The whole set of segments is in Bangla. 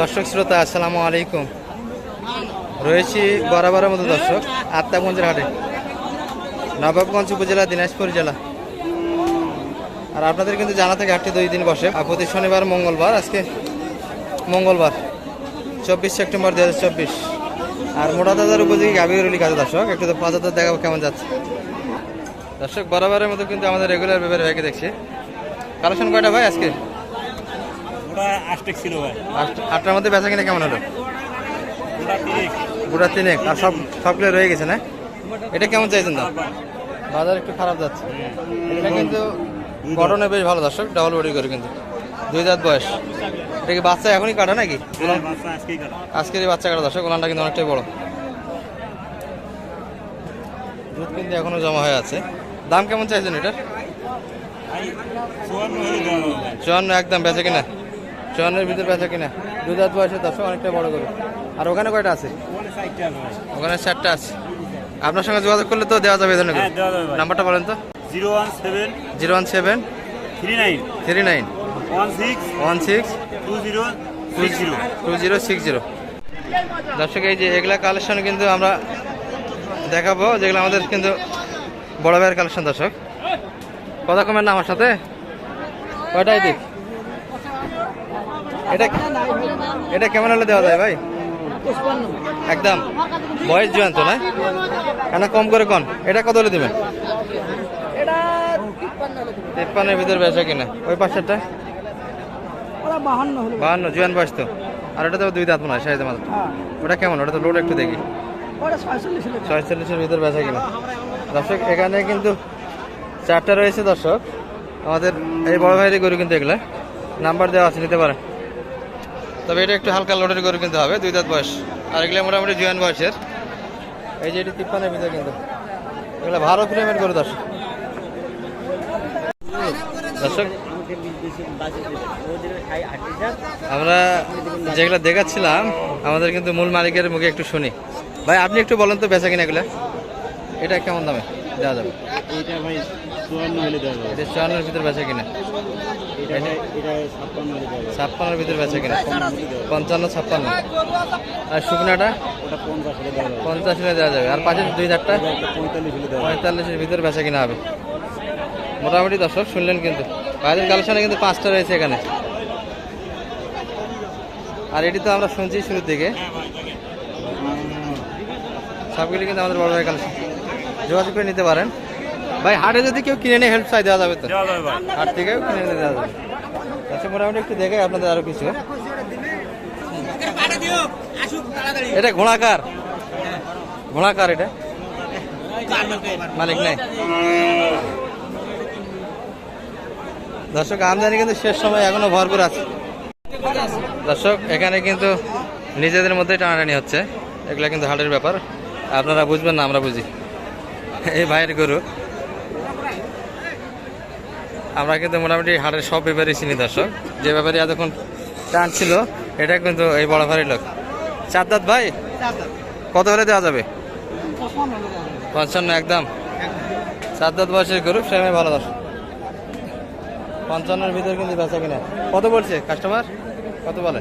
দর্শক শ্রোতা, আসসালামু আলাইকুম। রয়েছি বরাবরের মতো দর্শক, আত্মাগঞ্জের হাটে। নবাবগঞ্জ উপজেলা, দিনাজপুর জেলা। আর আপনাদের কিন্তু জানা থাকে, হাটটি দুই দিন বসে। প্রতি শনিবার, মঙ্গলবার, আজকে মঙ্গলবার, চব্বিশ সেপ্টেম্বর দু হাজার চব্বিশ। আর মোটাদাদার উপযোগী গাভীরুলি কাজে দর্শক, একটু তো পাঁচ দেখাবো কেমন যাচ্ছে। দর্শক, বরাবরের মতো কিন্তু আমাদের রেগুলার ব্যাপারে ভাইকে দেখছি। কালেকশন কয়টা ভাই আজকে? ওটা আষ্টেক ছিল ভাই। আটটার মধ্যে বেচা কিনা কেমন হলো? গোটা তিনেক। আর সব সবগুলো রয়ে গেছে না? এটা কেমন চাইছেন দাম? বাজার। একটু খারাপ যাচ্ছে। এটা কিন্তু গঠনে বেশ ভালো দর্শক। ডাবল বডি করে কিন্তু। দুই দাঁত বয়স। এটা কি বাচ্চা এখনই কাটা নাকি? আজকের এই বাচ্চা কাটা দর্শক। ওলানটা কিন্তু অনেকটাই বড়। দুধ কিন্তু এখনও জমা হয়ে আছে। দাম কেমন চাইছেন এটার? চুয়ান্ন একদম বেচা কিনা। চুয়ান্নের ভিতরে বেচা কিনা। দুই দাঁত বয়সে দর্শক অনেকটা বড় করে আর ওখানে কয়টা আছে? ওখানে চারটা আছে। আপনার সঙ্গে যোগাযোগ করলে তো দেওয়া যাবে ধরনের হ্যাঁ নাম্বারটা বলেন তো। Zero one seven zero one seven three nine three nine one six one six two zero six zero. Two zero six zero. দর্শক এই যে এগুলা কালেকশন কিন্তু আমরা দেখাবো যেগুলো আমাদের কিন্তু বড় ভাইয়ের কালেকশন দর্শক। কথা কমের না আমার সাথে। কয়টাই দিক? এটা এটা কেমন হলে দেওয়া যায় ভাই? একদম। বয়স জোয়ান তো না? কেন কম করে কন? এটা কত হলে দেবেন? তিপ্পান্নের ভিতর বেচা কিনা। ওই পাশেরটা বাহান্ন জুয়ান বয়স তো। আর ওটা তো দুই দাঁত মনে হয় সাইজ মাত্র ওটা কেমন? ওটা তো লোড একটু দেখি। ছয়চল্লিশের ভিতর বেচা কিনা। দর্শক এখানে কিন্তু চারটা রয়েছে দর্শক। আমাদের এই বড় ভাইয়ের গরু কিন্তু এগুলা। নাম্বার দেওয়া আছে নিতে পারে তবে এটা একটু হালকা লোডের গরু কিনতে হবে দুই দাঁত বয়স। আর এগুলো মোটামুটি জুয়ান বয়সের। এই যে এটি তিপ্পানের ভিতরে কিন্তু। এগুলো ভালো ফ্রেমের গরু দর্শক। দর্শক আমরা যেগুলো দেখাচ্ছিলাম আমাদের কিন্তু মূল মালিকের মুখে একটু শুনি। ভাই আপনি একটু বলেন তো বেচা কিনা এগুলো। এটা কেমন দামে দেওয়া যাবে? ভাই চুয়ান্ন হলে দেওয়া যাবে। এটা চুয়ান্নের ভিতরে বেচা কিনা। ছাপ্পান্নের ভিতরে বেচা কিনা? পঞ্চান্ন ছাপ্পান্ন। আর শুকনাটা? পঞ্চাশ হলে দেওয়া যাবে। আর পাশের দুই চারটা পঁয়তাল্লিশের ভিতরে বেচা কিনা হবে। মোটামুটি দর্শক শুনলেন কিন্তু। বাইরের কালেকশনে কিন্তু পাঁচটা রয়েছে এখানে। আর এটি তো আমরা শুনছি শুরুর দিকে। সবগুলি কিন্তু আমাদের বড় ভাই কালেকশন। যোগাযোগ করে নিতে পারেন। ভাই হাটে যদি কেউ কিনে নিয়ে হেল্প চাই দেওয়া যাবে তো? হাট থেকেও কিনে নিয়ে দেওয়া যাবে। আচ্ছা মোটামুটি একটু দেখে আপনাদের আরও কিছু। এটা ঘোড়াকার। ঘোড়াকার এটা। মালিক নাই। দর্শক আমদানি কিন্তু শেষ সময় এখনও ভরপুর আছে। দর্শক এখানে কিন্তু নিজেদের মধ্যে টানাটানি হচ্ছে। এগুলা কিন্তু হাটের ব্যাপার। আপনারা বুঝবেন না আমরা বুঝি। এই ভাইয়ের গরু। আমরা কিন্তু মোটামুটি হাটের সব ব্যাপারই চিনি দর্শক। যে ব্যাপারে এতক্ষণ টানছিল এটা কিন্তু এই বড় ভারী লোক। চার দাঁত ভাই? কত হলে দেওয়া যাবে? পঞ্চান্ন একদম। চার দাঁত বয়সের গরু ফ্রেমে ভালো দর্শক। পঞ্চান্নের ভিতরে কিন্তু বেচা কিনা। কত বলছে কাস্টমার কত বলে?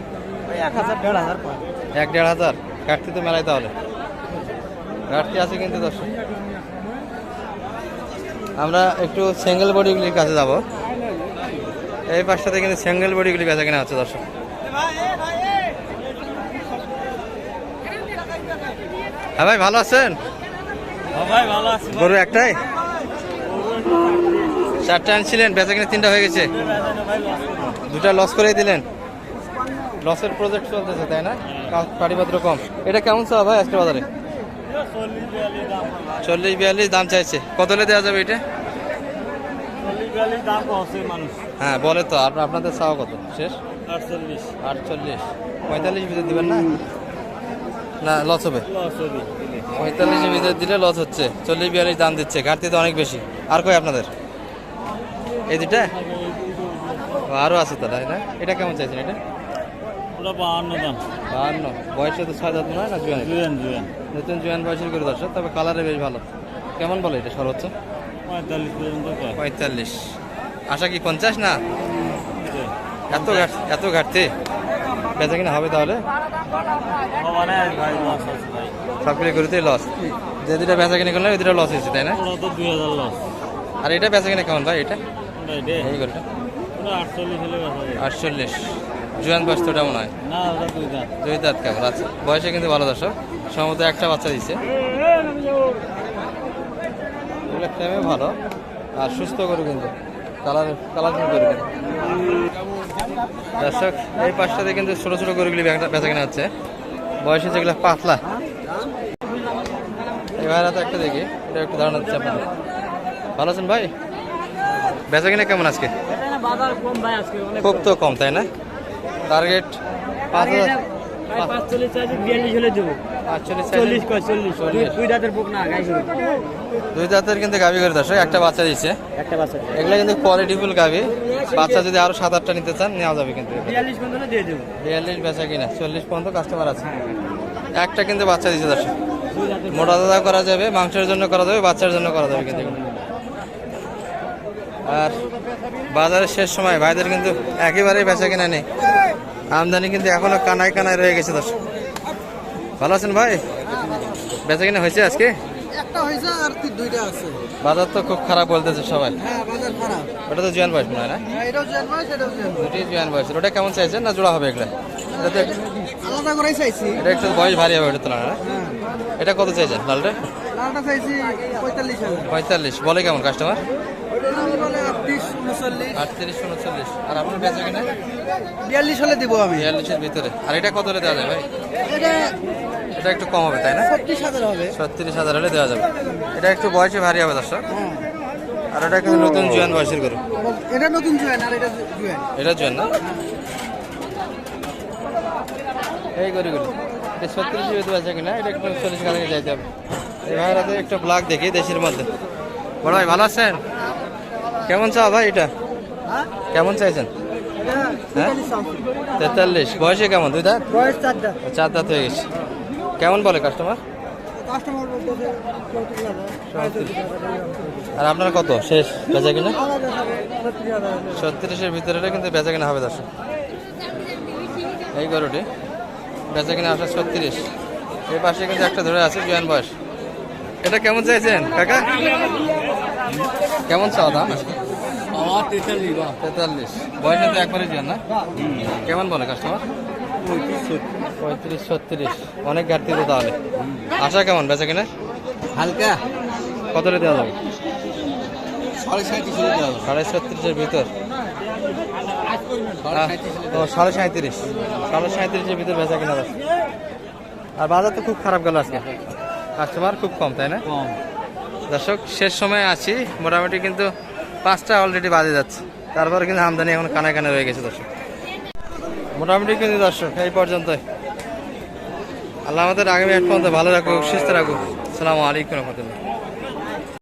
এক দেড় হাজার। ঘাটতি তো মেলাই তাহলে। ঘাটতি আছে কিন্তু দর্শক। আমরা একটু সিঙ্গেল বডিগুলির কাছে যাব। এই পাশটাতে কিন্তু সিঙ্গেল বডিগুলি বেচা কিনা হচ্ছে দর্শক। হ্যাঁ ভাই ভালো আছেন? ভাই ভালো আছি গরু একটাই? চারটা আনছিলেন বেচা কিনা তিনটা হয়ে গেছে। দুটা লস করে দিলেন। লসের প্রজেক্ট চলতেছে তাই না? কাজ পাটিপত্র কম এটা কেমন চাওয়া ভাই আজকে বাজারে? চল্লিশ বিয়াল্লিশ দাম চাইছে। কত দেওয়া যাবে এটা? হ্যাঁ বলে তো। আপনার আপনাদের চাওয়া কত? শেষ? আটচল্লিশ। আটচল্লিশ পঁয়তাল্লিশ ভিতরে দিবেন না? না লস হবে। পঁয়তাল্লিশের ভিতরে দিলে লস হচ্ছে। চল্লিশ বিয়াল্লিশ দাম দিচ্ছে। ঘাটতি তো অনেক বেশি। আর কই আপনাদের? এই দুটা ও, আরও আছে তাহলে না? এটা কেমন চাইছেন এটা? ওটা বাহান্ন দাম বাহান্ন। বয়সে তো ছয় দাঁত নয় না জুয়ান? জুয়েন জুয়েন। নতুন জুয়ান বয়সের করে দর্শক তবে কালারে বেশ ভালো। কেমন বলে এটা সর্বোচ্চ? পঁয়তাল্লিশ পর্যন্ত পঁয়তাল্লিশ। আশা কি পঞ্চাশ না? এত ঘাট এত ঘাটতি? বেচা কিনা হবে তাহলে? সবগুলি গরুতেই লস যে দুটা বেচা কিনা করলে ওই দুটা লস হয়েছে তাই না? আর এটা বেচা কিনা কেমন ভাই এটা? এই গরুটা। আটচল্লিশ। জুয়ান বয়স তো মনে হয়? দুই দাঁত। কেমন? আচ্ছা বয়সে কিন্তু ভালো দর্শক। সম্ভবত একটা বাচ্চা দিচ্ছে ভালো আর সুস্থ গরু কিন্তু। কালার কালারফুল গরু কিন্তু। দর্শক এই পাশটাতে কিন্তু ছোটো ছোটো গরুগুলি বেচা কেনা হচ্ছে। বয়সে যেগুলো পাতলা। এই ভাইরা তো একটা দেখি এটা একটু ধারণা হচ্ছে আপনাদের। ভালো আছেন ভাই? বেচা কিনা কেমন আজকে? খুব তো কম তাই না? টার্গেট পাঁচ হাজার। পাঁচচল্লিশ চাইছি বিয়াল্লিশ হলে দেবো। আটচল্লিশ চল্লিশ চল্লিশ। চল্লিশ। দুই দাঁতের বুক না গাই দুই দাঁতের কিন্তু গাভি করে দর্শক একটা বাচ্চা দিচ্ছে একটা বাচ্চা এগুলো কিন্তু কোয়ালিটিফুল গাভি। বাচ্চা যদি আরও সাত আটটা নিতে চান নেওয়া যাবে কিন্তু বিয়াল্লিশ পর্যন্ত দিয়ে দেবো। বিয়াল্লিশ বেচা কিনা চল্লিশ পর্যন্ত কাস্টমার আছে। একটা কিন্তু বাচ্চা দিচ্ছে দর্শক। মোটা দাদা করা যাবে মাংসের জন্য করা যাবে বাচ্চার জন্য করা যাবে কিন্তু। আর বাজারের শেষ সময় ভাইদের কিন্তু একেবারেই বেচা কিনা নেই। আমদানি কিন্তু এখনও কানায় কানায় রয়ে গেছে দর্শক। ভালো আছেন ভাই? বেচা কিনা হয়েছে আজকে? বাজার তো খুব খারাপ বলতেছে সবাই। হ্যাঁ ওটা তো জুয়ান বয়স মনে হয় না? হ্যাঁ, দুটি জুয়ান বয়স ওটা কেমন চাইছেন না জোড়া হবে এগুলা? এটা তো একটু- বয়স ভারী হবে ওটা তুলনায় না? হ্যাঁ। এটা কত চাইছেন লালটা? পঁয়তাল্লিশ বলে কেমন কাস্টমার উনচল্লিশ আটত্রিশ উনচল্লিশ। আর আপনার বেচা কিনা? বিয়াল্লিশ হলে দিব আমি। বিয়াল্লিশের ভিতরে। আর এটা কত হলে দেওয়া যাবে ভাই? এটা এটা একটু কম হবে তাই না? ছত্রিশ হাজার হবে। ছত্রিশ হাজার হলে দেওয়া যাবে। এটা একটু বয়সে ভারী হবে দর্শক। হ্যাঁ। আর এটা কিন্তু নতুন জুয়ান বয়সের গরু। এটা নতুন জুয়েন আর এটা জুয়েন। এটা জুয়ান না? এই গরুগুলো। এটা ছত্রিশের ভিতরে আছে কিনা? এটা একটু চল্লিশ কাছে যাইতে হবে। এই ভাইয়ের হাতে একটা ব্লাক দেখি দেশের মধ্যে। বড় ভাই ভালো আছেন? কেমন চা ভাই এটা? হ্যাঁ? কেমন চাইছেন? হ্যাঁ? তেতাল্লিশ বয়সে কেমন? দুই দাঁত? চার দাঁত। হয়ে গেছে। কেমন বলে কাস্টমার আর আপনার কত? শেষ? বেচা কিনা? ছত্রিশের ভিতরে কিন্তু বেচা কিনা হবে দর্শক। এই গরুটি বেচা কিনা আসলে ছত্রিশ। এই পাশে কিন্তু একটা ধরে আছে জয়েন বয়স। এটা কেমন চাইছেন কাকা? কেমন চাও দাম? তেতাল্লিশ বয়স কিন্তু একবারে জুয়ান না? কেমন বলে কাস্টমার পঁয়ত্রিশ ছত্রিশ। অনেক ঘাটতি তো তাহলে। আশা কেমন বেচা কিনা? হালকা। কত রে দেওয়া যাবে? সাড়ে ছত্রিশের ভিতর? ও সাড়ে সাঁত্রিশ। সাড়ে সাঁত্রিশের ভিতর বেচা কিনা আর বাজার তো খুব খারাপ গেল আজকে। কাস্টমার খুব কম তাই না? কম। দর্শক, শেষ সময় আছি। মোটামুটি কিন্তু পাঁচটা অলরেডি বাজে যাচ্ছে। তারপরে কিন্তু আমদানি এখন কানে কানে রয়ে গেছে দর্শক। মোটামুটি কিন্তু দর্শক, এই পর্যন্ত আল্লাহ আমাদের আগামী এক পর্যন্ত ভালো রাখুক, সুস্থ রাখুক। আসসালামু আলাইকুম রহমতুল্লাহ।